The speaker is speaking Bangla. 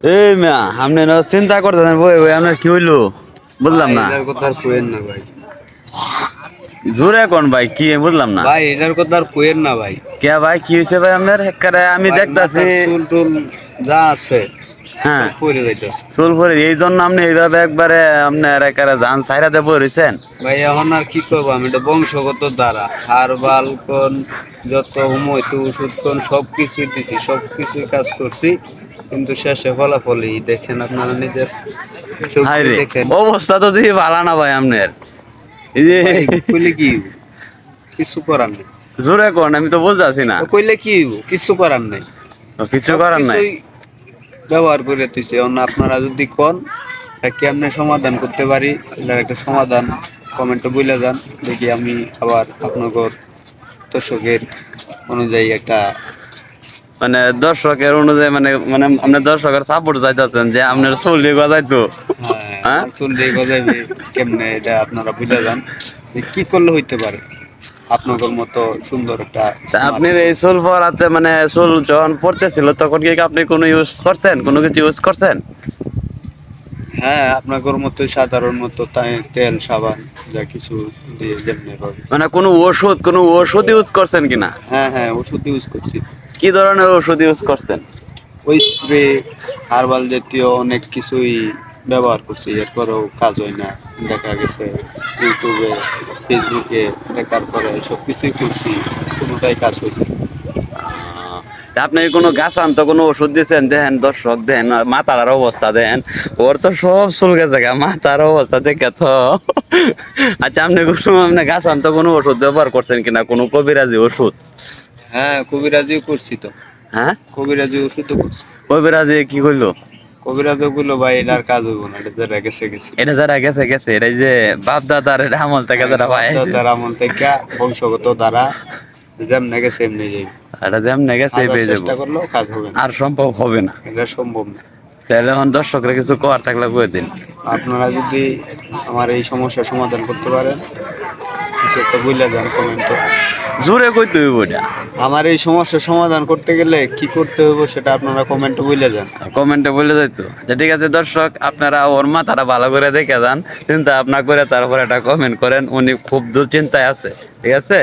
এই মিয়া আপনি না চিন্তা করতেছেন বই বই আপনার কি হইল? বুঝলাম না। কথা আর কোয়েন না ভাই। জোরে কোন ভাই কি বুঝলাম না। ভাই এটার কথা আর কোয়েন না ভাই। কে ভাই কি হয়েছে ভাই আপনার? একেবারে আমি দেখতাছি। চুল টুল যা আছে হ্যাঁ। পরে যাইতেছে। চুল পরে এই জন্য আপনি এইভাবে একবারে আপনার একেবারে যান সাইরাতে পড়েছেন ভাই এখন আর কি করব আমি এটা বংশগত দ্বারা। হারবাল কোন যত হুমৈতে ওষুধ কোন সব কিছুই দিছি সব কিছুই কাজ করছি। কিন্তু শেষে ফলাফলই দেখেন আপনারা নিজের অবস্থা তো দিয়ে ভালো না ভাই আপনার এই যে কইলে কি কিছু করার নেই। জোরে কোন আমি তো বুঝতেছি না। কইলে কি কিছু করার নেই। কিছু করার নাই। ব্যবহার করে অন্য আপনারা যদি কোন কি আপনি সমাধান করতে পারি। এটার একটা সমাধান কমেন্টে বলে যান। দেখি আমি আবার আপনাদের দর্শকের অনুযায়ী একটা মানে দর্শকের অনুযায়ী মানে মানে আপনার দর্শকের সাপোর্ট চাইতেছেন যে আপনার চল্লি গজাইতো। হ্যাঁ? হ্যাঁ? চুল দিয়ে গজাইবে কেমনে এটা আপনারা বুঝে যান। কি করলে হইতে পারে? আপনাদের মতো সুন্দর একটা আপনি এই চুল পরাতে মানে চুল যখন পড়তেছিল তখন কি আপনি কোনো ইউজ করছেন? কোনো কিছু ইউজ করছেন? হ্যাঁ আপনাদের মতো সাধারণ মতো তেল সাবান যা কিছু দিয়ে যেমনি মানে কোনো ওষুধ কোনো ওষুধ ইউজ করছেন কিনা? হ্যাঁ হ্যাঁ ওষুধ ইউজ করছি। কি ধরনের ওষুধ ইউজ করছেন? ওই স্প্রে হার্বাল জাতীয় অনেক কিছুই ব্যবহার করছি এরপরেও কাজ হয় না। দেখা গেছে ইউটিউবে ফেসবুকে দেখার পরে সব কিছুই করছি কোনোটাই কাজ হয়েছে আপনি কোনো গাছ আনতো কোনো ওষুধ দিয়েছেন দেন দর্শক দেন মাথার অবস্থা দেন ওর তো সব চুল গেছে গা, মাথার অবস্থা দেখে তো। আচ্ছা আপনি কোনো আপনি গাছ আনতো কোনো ওষুধ ব্যবহার করছেন কিনা? কোনো কবিরাজি ওষুধ? হ্যাঁ কবিরাজিও করছি তো। হ্যাঁ? কবিরাজি ওষুধও করছি। কবিরাজি কি করল? কবিরাজও গুলো ভাই এটার কাজ হইব না এটা যারা গেছে গেছে। এটা যারা গেছে গেছে এটা যে বাপ দাদার আমল থেকে যারা পায়। তারা আমল থেকে বংশগত দ্বারা যেমনে গেছে এমনি যাইবে। এটা যেমন গেছে পেয়ে যাব চেষ্টা করলেও কাজ হবে আর সম্ভব হবে না। এটা সম্ভব না। তাহলে এখন দর্শকরা কিছু কর থাকলে কয়ে দিন। আপনারা যদি আমার এই সমস্যার সমাধান করতে পারেন কিছু একটা বলে যান কমেন্টে জোরে কইতে হইব না আমার এই সমস্যার সমাধান করতে গেলে কি করতে হইব সেটা আপনারা কমেন্টে বলে যান। কমেন্টে বলে যাইতো। যে ঠিক আছে দর্শক আপনারা ওর মাথাটা ভালো করে দেখে যান। চিন্তা আপনার করে তারপর একটা কমেন্ট করেন উনি খুব দুশ্চিন্তায় আছে ঠিক আছে?